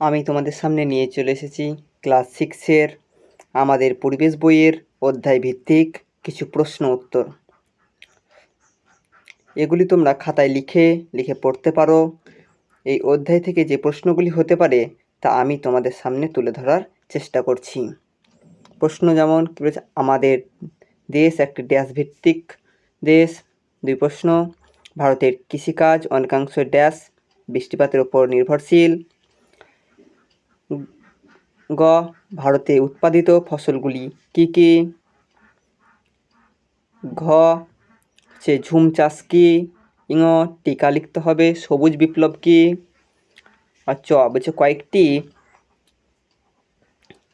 আমি তোমাদের সামনে নিয়ে চলে এসেছি ক্লাস সিক্সের আমাদের পরিবেশ বইয়ের অধ্যায় ভিত্তিক কিছু প্রশ্ন উত্তর। এগুলি তোমরা খাতায় লিখে লিখে পড়তে পারো। এই অধ্যায় থেকে যে প্রশ্নগুলি হতে পারে, তা আমি তোমাদের সামনে তুলে ধরার চেষ্টা করছি। প্রশ্ন যেমন আমাদের দেশ একটি ড্যাশ ভিত্তিক দেশ। দুই প্রশ্ন, ভারতের কৃষিকাজ অনেকাংশ ড্যাশ, বৃষ্টিপাতের ওপর নির্ভরশীল। গ. ভারতে উৎপাদিত ফসলগুলি কী কী? ঘ. হচ্ছে ঝুম চাষ কী? ইঙ. টিকা লিখতে হবে। সবুজ বিপ্লব কী? আর চ. বলছে কয়েকটি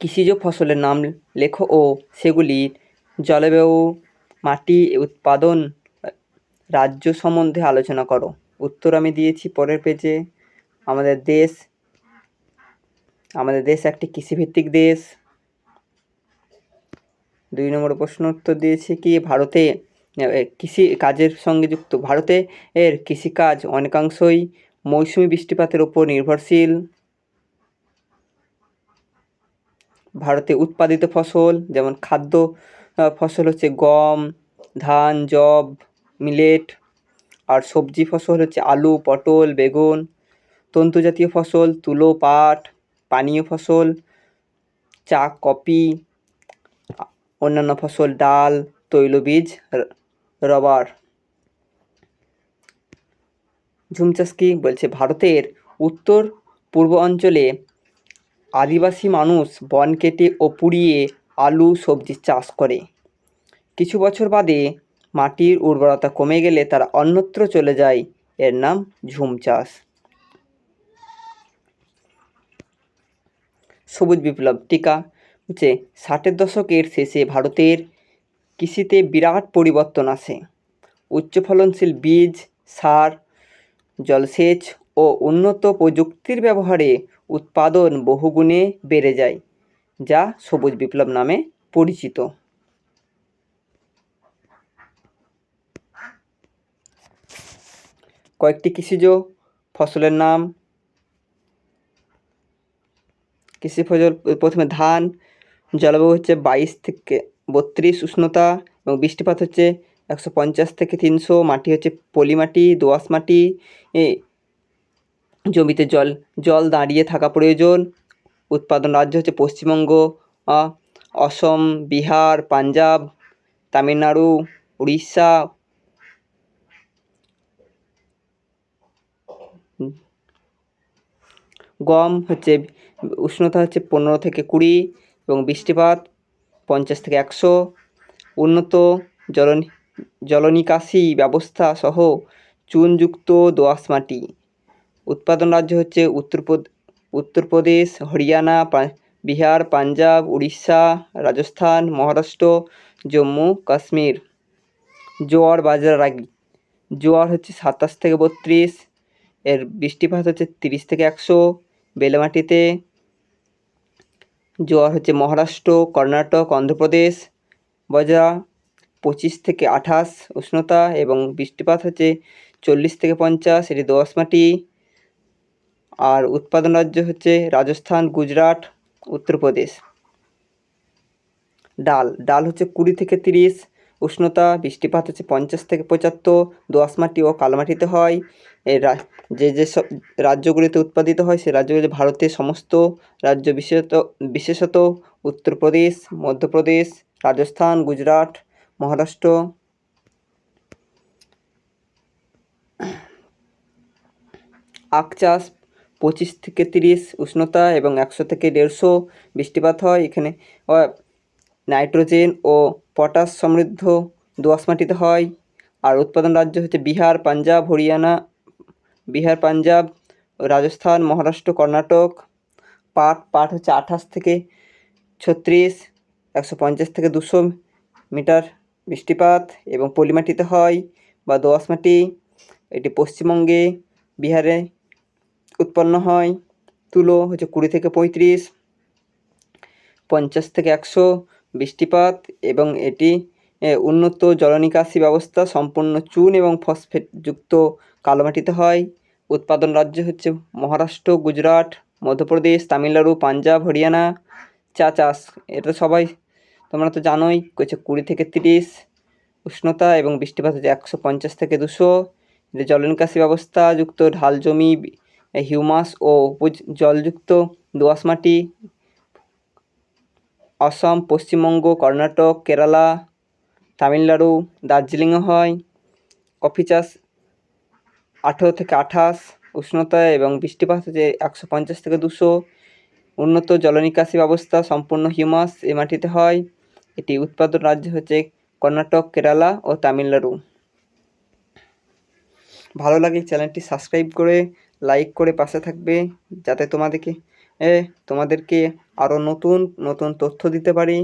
কৃষিজ ফসলের নাম লেখো ও সেগুলির জলবায়ু, মাটি উৎপাদন, রাজ্য সম্বন্ধে আলোচনা করো। উত্তর আমি দিয়েছি পরের পেজে আমাদের দেশ আমাদের দেশ একটি কৃষিভিত্তিক দেশ। দুই নম্বর প্রশ্ন উত্তর দিয়েছি কি, ভারতে কৃষি কাজের সঙ্গে যুক্ত। ভারতে এর কৃষিকাজ অনেকাংশই মৌসুমি বৃষ্টিপাতের ওপর নির্ভরশীল। ভারতে উৎপাদিত ফসল যেমন খাদ্য ফসল হচ্ছে গম, ধান জব মিলেট, আর সবজি ফসল হচ্ছে আলু, পটল, বেগুন। তন্তুজাতীয় ফসল, তুলো, পাট পানীয় ফসল, চা, কফি, অন্যান্য ফসল, ডাল, তৈলবীজ রবার। ঝুম চাষ কি বলছে, ভারতের উত্তর পূর্ব অঞ্চলে আদিবাসী মানুষ বন কেটে ও পুড়িয়ে আলু, সবজি চাষ করে। কিছু বছর বাদে মাটির উর্বরতা কমে গেলে তারা অন্যত্র চলে যায়। এর নাম ঝুম চাষ সবুজ বিপ্লব টিকা। হচ্ছে ষাটের দশকের শেষে ভারতের কৃষিতে বিরাট পরিবর্তন আসে। উচ্চ ফলনশীল বীজ, সার, জলসেচ ও উন্নত প্রযুক্তির ব্যবহারে উৎপাদন বহুগুণে বেড়ে যায়, যা সবুজ বিপ্লব নামে পরিচিত। কয়েকটি কৃষিজ ফসলের নাম কৃষি ফসল প্রথমে ধান, জলবায়ু হচ্ছে বাইশ থেকে বত্রিশ উষ্ণতা এবং বৃষ্টিপাত হচ্ছে একশো পঞ্চাশ থেকে তিনশো, মাটি হচ্ছে পলি মাটি দোআঁশ মাটি। জমিতে জল জল দাঁড়িয়ে থাকা প্রয়োজন। উৎপাদন রাজ্য হচ্ছে পশ্চিমবঙ্গ অসম, বিহার, পাঞ্জাব, তামিলনাড়ু, উড়িষ্যা। গম হচ্ছে উষ্ণতা হচ্ছে পনেরো থেকে কুড়ি এবং বৃষ্টিপাত পঞ্চাশ থেকে একশো। উন্নত জল জলনিকাশি ব্যবস্থা সহ চুনযুক্ত দোআঁশ মাটি। উৎপাদন রাজ্য হচ্ছে উত্তরপ্রদ উত্তরপ্রদেশ, হরিয়ানা বিহার, পাঞ্জাব, উড়িষ্যা, রাজস্থান, মহারাষ্ট্র, জম্মু, কাশ্মীর। জোয়ার বাজরা রাগি জোয়ার হচ্ছে সাতাশ থেকে বত্রিশ, এর বৃষ্টিপাত হচ্ছে তিরিশ থেকে একশো। বেলেমাটিতে জোয়ার হচ্ছে মহারাষ্ট্র, কর্ণাটক, অন্ধ্রপ্রদেশ। বজা পঁচিশ থেকে আঠাশ উষ্ণতা এবং বৃষ্টিপাত হচ্ছে চল্লিশ থেকে পঞ্চাশ, এটি দোয়াশ মাটি। আর উৎপাদন রাজ্য হচ্ছে রাজস্থান, গুজরাট, উত্তরপ্রদেশ। ডাল ডাল হচ্ছে কুড়ি থেকে তিরিশ উষ্ণতা বৃষ্টিপাত হচ্ছে পঞ্চাশ থেকে পঁচাত্তর, দোআঁশ মাটি ও কালমাটিতে হয়। এই যে যে সব রাজ্যগুলিতে উৎপাদিত হয় সে রাজ্যগুলি ভারতের সমস্ত রাজ্য বিশেষত বিশেষত উত্তরপ্রদেশ, মধ্যপ্রদেশ, রাজস্থান, গুজরাট, মহারাষ্ট্র। আখ চাষ পঁচিশ থেকে তিরিশ উষ্ণতা এবং একশো থেকে দেড়শো বৃষ্টিপাত হয়। এখানে নাইট্রোজেন ও পটাশ সমৃদ্ধ দোআঁশ মাটিতে হয়। আর উৎপাদন রাজ্য হচ্ছে বিহার, পাঞ্জাব, হরিয়ানা, বিহার, পাঞ্জাব, রাজস্থান, মহারাষ্ট্র, কর্ণাটক। পাট পাট হচ্ছে আঠাশ থেকে ছত্রিশ, একশো পঞ্চাশ থেকে দুশো মিটার বৃষ্টিপাত এবং পলিমাটিতে হয় বা দোআঁশ মাটি। এটি পশ্চিমবঙ্গে বিহারে উৎপন্ন হয়। তুলো হচ্ছে কুড়ি থেকে পঁয়ত্রিশ, পঞ্চাশ থেকে একশো বৃষ্টিপাত এবং এটি উন্নত জলনিকাশি ব্যবস্থা সম্পূর্ণ চুন এবং ফসফেট যুক্ত কালোমাটিতে হয়। উৎপাদন রাজ্য হচ্ছে মহারাষ্ট্র, গুজরাট, মধ্যপ্রদেশ, তামিলনাড়ু, পাঞ্জাব, হরিয়ানা। চা চাষ, এটা সবাই, তোমরা তো জানোই, হচ্ছে কুড়ি থেকে তিরিশ, উষ্ণতা এবং বৃষ্টিপাত হচ্ছে একশো পঞ্চাশ থেকে দুশো। যে জল ব্যবস্থা যুক্ত ঢাল জমি হিউমাস ও জলযুক্ত দোআঁশ মাটি অসম পশ্চিমবঙ্গ, কর্ণাটক, কেরালা, তামিলনাড়ু দার্জিলিংয়ে হয়। কফি চাষ আঠেরো থেকে আঠাশ উষ্ণতা এবং বৃষ্টিপাত হচ্ছে একশো পঞ্চাশ থেকে দুশো। উন্নত জলনিকাশি ব্যবস্থা সম্পূর্ণ হিউমাস এ মাটিতে হয়। এটি উৎপাদন রাজ্য হচ্ছে কর্ণাটক, কেরালা ও তামিলনাড়ু। ভালো লাগে চ্যানেলটি সাবস্ক্রাইব করে, লাইক করে পাশে থাকবে, যাতে তোমাদেরকে তোমাদেরকে আরও নতুন নতুন তথ্য দিতে পারি।